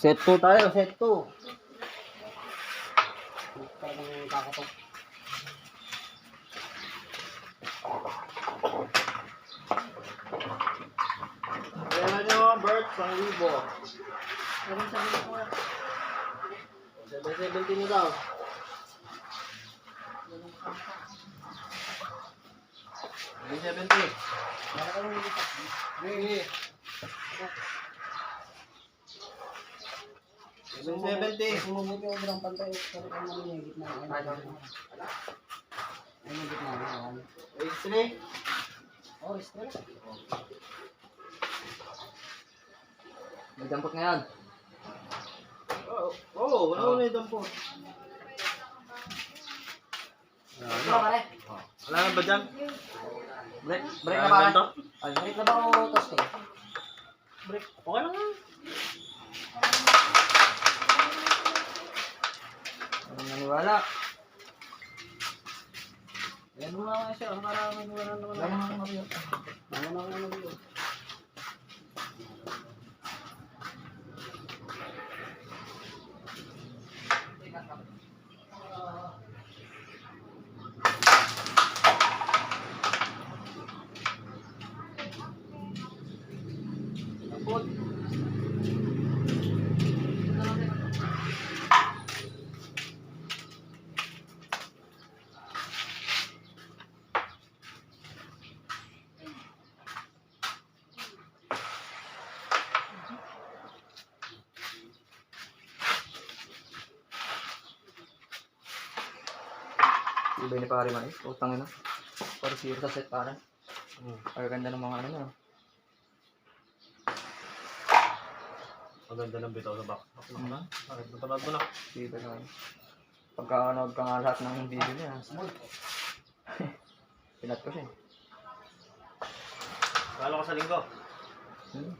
Set 2 tayo, set 2. Ayan nyo, Bert, pang libo. 770 mo daw. Seventy. Hey, hey. 70. Bumubuti ako ng pantay. Pero kung gitna. Ano yung gitna? Extra? Oh, extra. May dampot ngayon. Oo, oh, oh, wala ko na yung dampot. Ano pare? Wala na ba dyan? Break, break na pare. Ay, break na ba o tos ko? Break. Okay lang nga. Walang naniwala. Ayan mo nga siya. Para may wala naman. Wala naman ako yun. Wala naman ako nag-iyo. Iba ni pare man eh. Utang ina. Para zero sa set pare. Ay ganda ng mga ano na. Maganda ng bitaw sa back. Hmm. Bakit? Mo na. Iba na. Pagka nanood ka nga lahat ng video niya. Pinat ko siya. eh. Gano'n ka sa linggo? Hmm?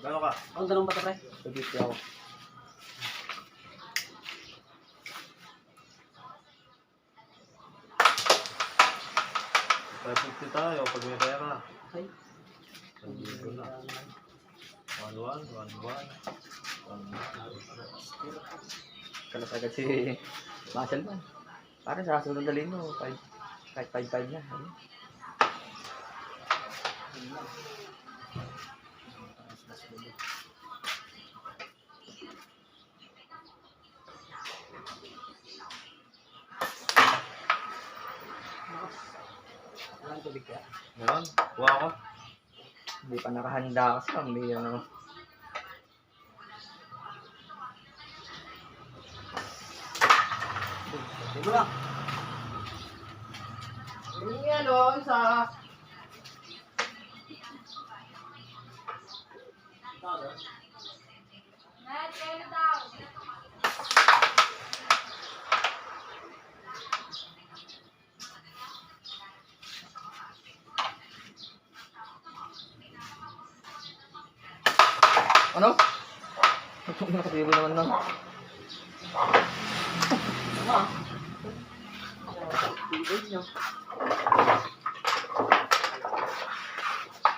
Gano'n ka? Ang dalawang pa pre. Pagkiti ako. 50 tayo pag may pera. Ay. Linggo na. 1-1, 1-1. Kalas agad si Marshall man. Parang sa sunod na lino, kahit 5-5 na. Ayun. Walang tubig ka. Ngayon, kuha ako. Hindi pa nakahanda kasi bigyan ano. Sige lang. Yung ano, isa. Ano? Nakatibo naman lang.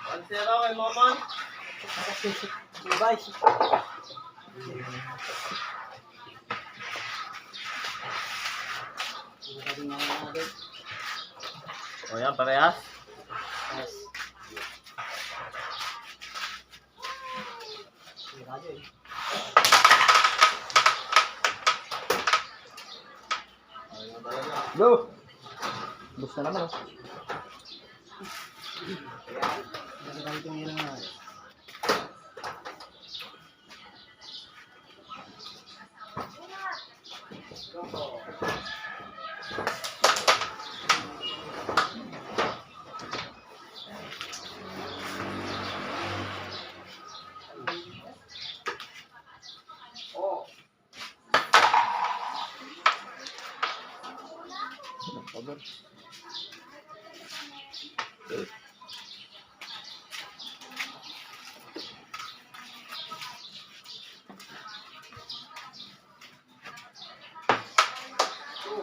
Ang sira kay nga natin. O yan, parehas. Yes. Sige radyo eh. Ayun talaga. Go! Bus na naman oh. Kasi kahit yung ilang nga.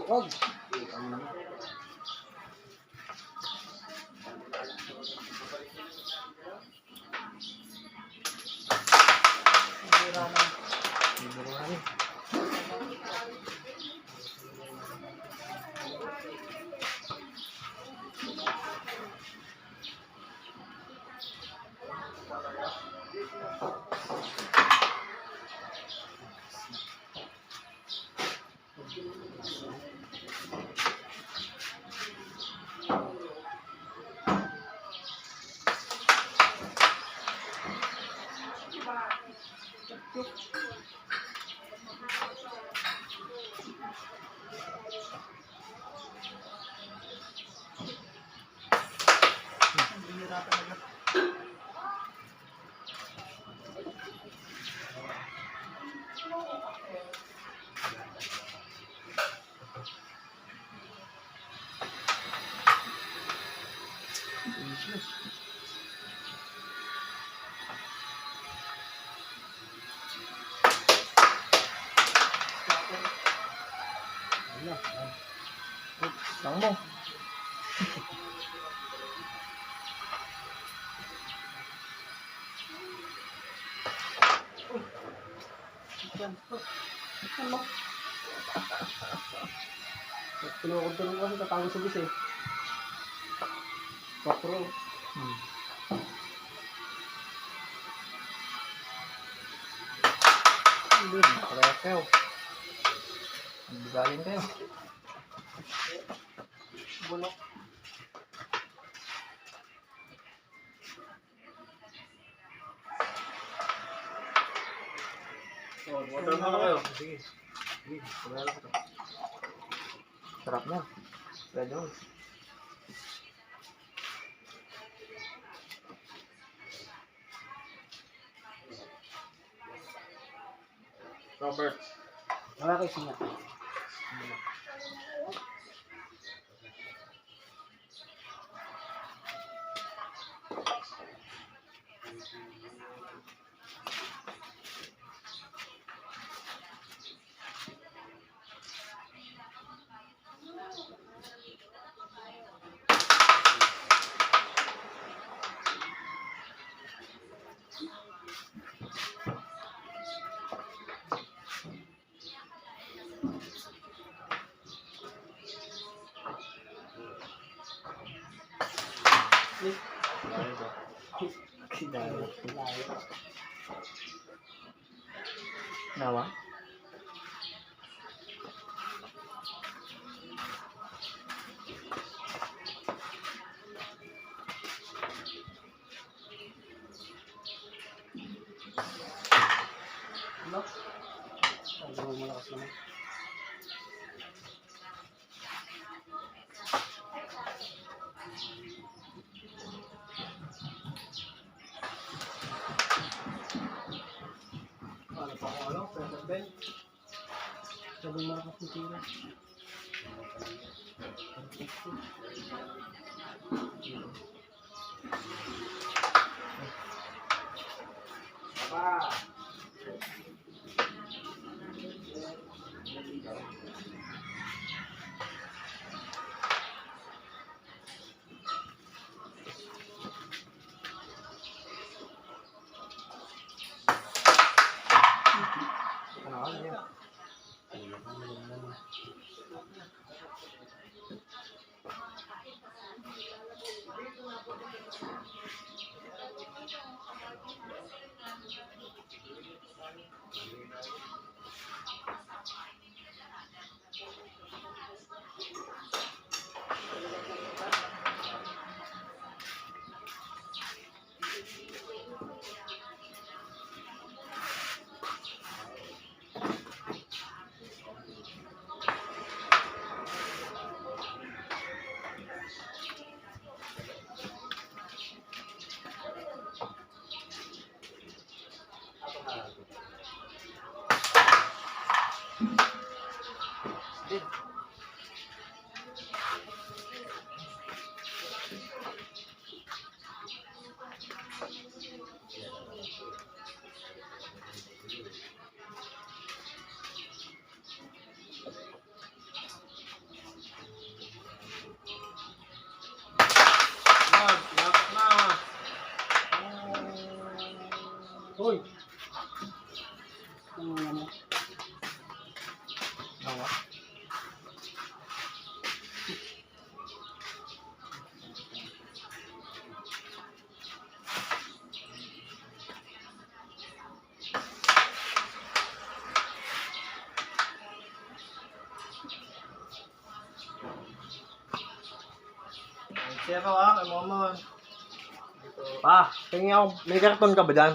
Wag. Mo. Pinukod-tulong ko kasi tatago sa bis eh. Kapro. Hmm. Hindi. Parehas Bigalin kayo. Bulok. Water mo na kayo. Sige. Sige. Paglalak ko to. Sarap na. Red Horse. Robert. Wala kayo singa. Mo malakas naman. Ano pa ako ano? Present Ben? Sabi malakas ng tira. Papa! Pa, tingin ako, may karton ka ba dyan?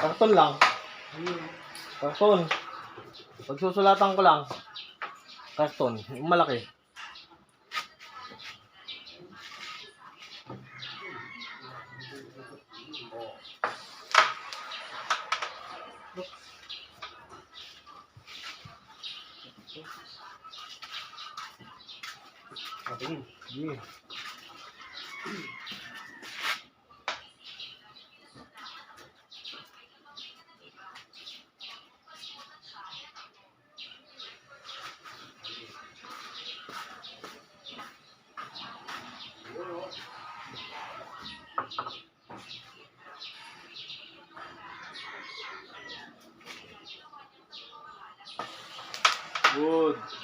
Karton lang. Karton. Pagsusulatan ko lang. Karton. Malaki. todos.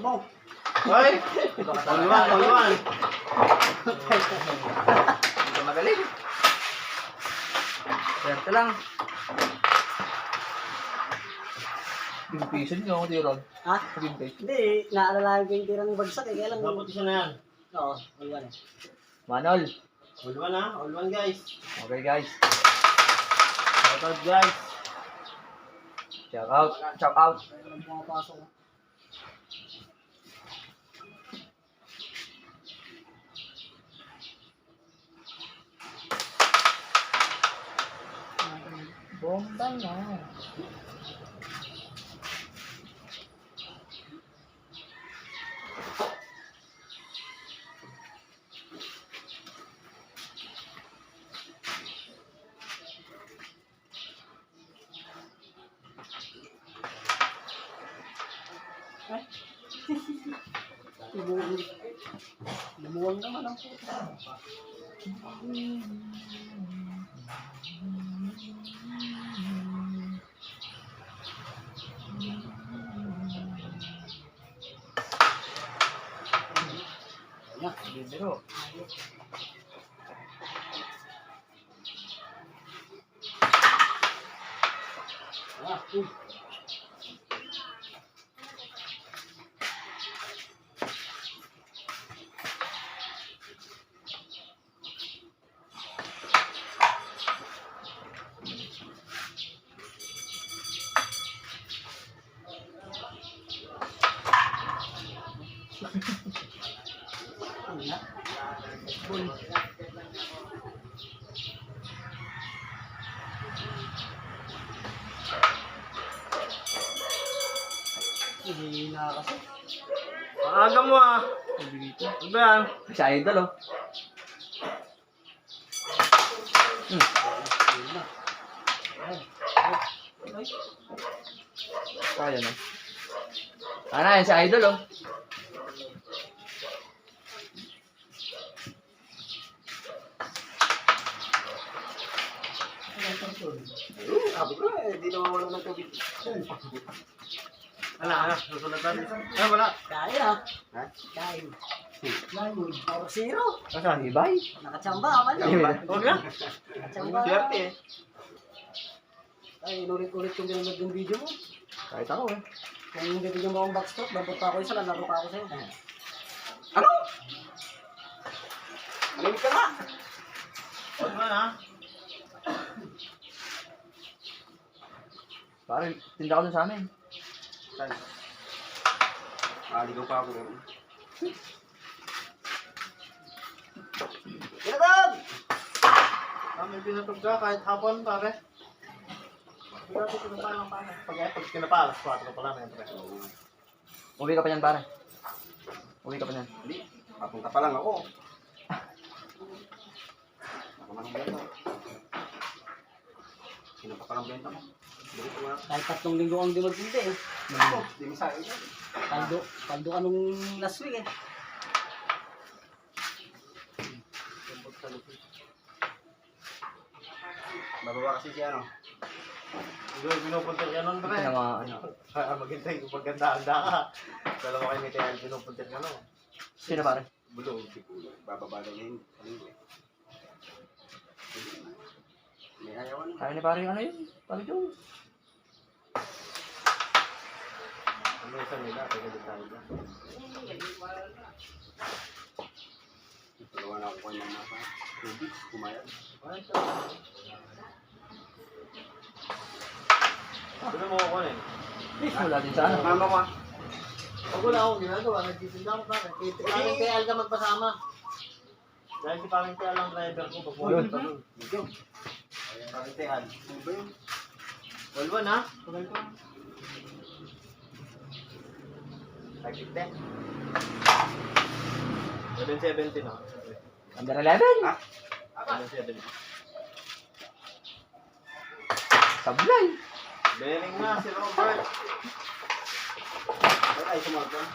Mo. Ay. Ulwan, ulwan. Hindi ka magaling. Swerte lang. Pimpisan nyo ako, Tiron. Ha? Pimpis. Hindi, naalala ko yung tirang bagsak eh. Kaya lang. Dapat isa na yan. Oo, ulwan eh. Manol. Ulwan ha. Ulwan guys. Okay, guys. Shout out guys. Shout out. Shout out. Kaya lang pumapasok. Bomba na. Lumuwang. Lumuwang naman ang puta. Yan, bibiro. Ah, Hindi na kasi. Maaga mo ah. Ano ba yan? Si Idol, oh. Hmm. Kaya na. Ano yan, si Idol, oh. Ko eh, di nawawala ng tubig. Ano, ano? Susulatan. Ano, wala. Kaya. Ha? Kaya. Lemon. Power zero. Nasaan? Ibay? Nakachamba ka man. Huwag na. Nakachamba. Swerte eh. Ay, inulit-ulit kong binunod yung video mo. Kahit ako, eh. Kung bibigyan mo akong backstroke, babot pa ako isa, lalaro pa ako sa'yo. Ano? Malimit ka nga. Huwag mo na. Pare, tinda ko dun sa amin. Saan? Maligaw pa ako doon. Ginatag! Ah, may pinatog ka kahit hapon, pare. Ito pinapalang pare. Pag pag pinapalas, 4 pa lang yan, pre. Uwi ka pa niyan, pare. Uwi ka pa niyan. Hindi. Papunta pa lang ako. Ako na ng benta. Sino pa palang benta mo? Kahit tatlong linggo kang di magtindi eh. Ako, hmm. di masaya ka. Kaldo, kaldo ka nung last week eh. Bababa kasi si ano. Siguro pinupunta ka nun pre. Ano, ano. Para maghintay kung maganda-anda ka. Dalawa kayo ni Tiyan, pinupunta ka nun. Sino pare? Bulog. Bababa na yun. Ano eh? May ayawan. Kaya ni pare ano yun? Pare yun. Mesa nila, taga-design na. Dalawa na ako kanya na pa. Tubig, kumayag. Sino mo ako eh? Wala din sa ano. Mama ko ah. Ako wala akong ginagawa. Nagtitinda ako pare. Kay Paring Kaya Alga magpasama. Dahil si Paring Kaya lang driver ko. Pagpunan pa nun. Paring Kaya. Ano ba yun? Walwan ha? Walwan. 510. 770 na. Number 11. Ah. 770. Sablay. Bearing na si Robert. Ay, sumagot.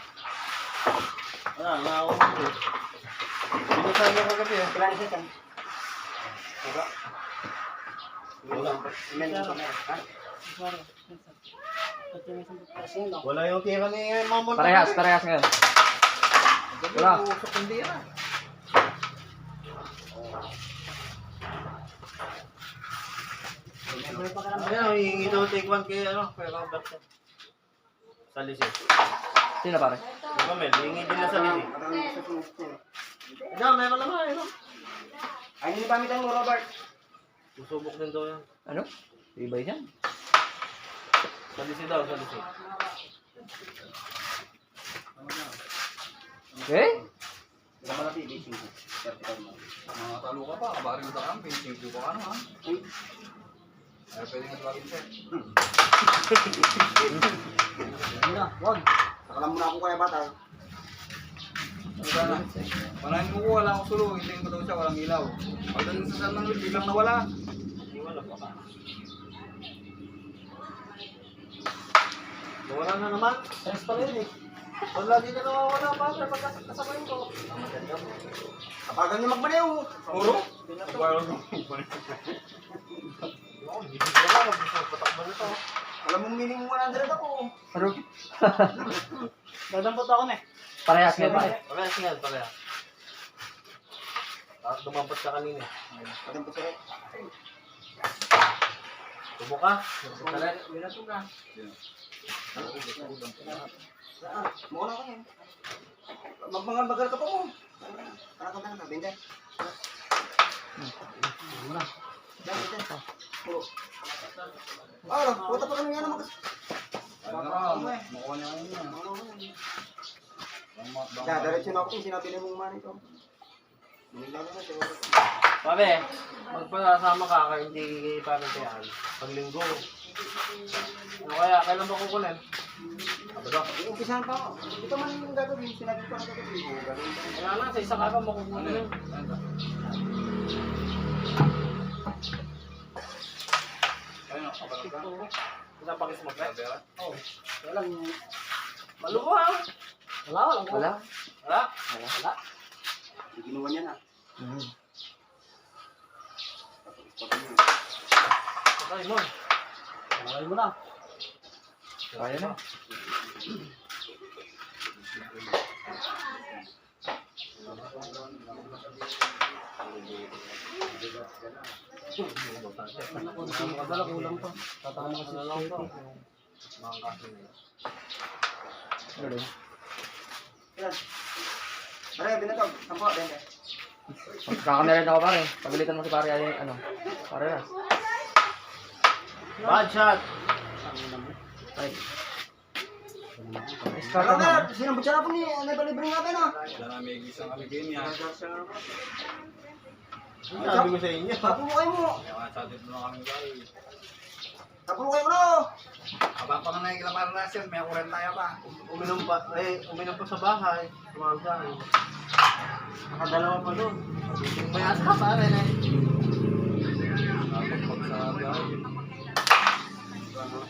Ah, nao. Binutan niya kagabi. Kailan siya kan? Diba? Wala. Meron ka meron. Ha? Sorry. Wala yung tira ni Mamon. Parehas, parehas ngayon. Wala. Hindi na. Ayan, hihingi daw take one kay ano, kay Robert. Sa Lisi. Sino pare? Mel? Hihingi din na sa Lisi. Ko. Diyan, meron naman, ano? Ay, hindi pamitan mo, Robert. Susubok din daw yan. Ano? Ibay yan. Sa Lisi daw, sa Lisi. Okay? Hindi naman natin ibig Vertical mo. Mga talo ka pa, kabarin mo sa camping, singko ka ano ha? Ay, pwede nga tawagin. Nakalam mo na ako kaya bata. Ba na? Panahin mo ko, wala akong sulo, hintayin ko daw siya, walang ilaw. Pagdating sa San Manuel, biglang nawala. Hindi wala pa ka. Nawala na naman. Stress pa rin eh. Pag lagi ka nawawala pa, pag kasabay ko. Kapagan niyo magmaneho. Puro? Hindi ko wala. Magpatakbo na to. Alam mo, minimum 100 ako. Ano? Dadampot ako na eh. Parehas ngayon pare. Parehas nga, parehas. Tapos dumampot ka kanina. Pagdating po sa'yo. Tubo ka. Saret. Ah, mukha na ako yan. Magmangan bagal ka pa mo. Para ka na, bende. Yan, bende. Puro. Ah, puta pa kami nga naman. Ano na, bang- Ya, diretso na ako kung sinabi ni mong mani ko. Na. Pabe, magpasama ka kaya hindi parang tayan. Paglinggo. Ano kaya, kailan ba kukunin? Abado. Umpisahan pa ako. Ito man yung gagawin. Sinabi ko na gagawin. Oo, ko. Kaya na, sa isa ka pa Ano makukunin. yun? Ano? Ayun, kapalag ka. Pinapakis mo, pre? Sabera? Walang... Maluwa. Wala, wala. Wala. Wala? Wala. Wala. Ginuha niya na. Mhm. Patay mo. Patay mo na. Kaya na. Madala kulang to. Tatama kasi na lang to. Mga na yun. Galing. Yan. Pare, binatog. Sampo, bende. Magkakamera rin ako pare. Pagalitan mo si pare ay ano. Parehas. Bad shot. Ay. Start na? siya na po ni... Ano ba libre nga ba na? Wala may gisang kami ganyan. Ang sabi ko sa inyo. Tapulukay mo. Kaya nga chatted mo na kami guys. Tapulukay mo na. Abang pa nga na ilang na siya, may kurent tayo pa. Uminom pa, eh, uminom pa sa bahay. Tumawag sa akin. Nakadalawa pa doon. May asa pa rin eh. Nakapagpag sa biyahe. Mo na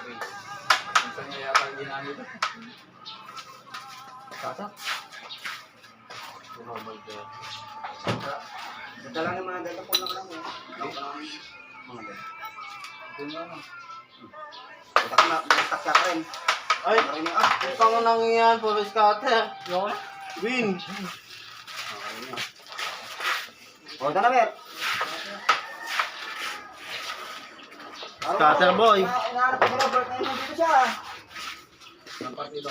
pre. Minsan niya yata yung ginamit. Kasa. normal din. Ganda lang yung mga ganito po lang lang mga ganito. Ito na. Kita ka na, basta ka rin. Ay, ah. ang pang nang yan, puro scatter. Win. O, ito na, Ber. Scatter boy. Inaanap si Robert na yun, nandito siya. Ang partido.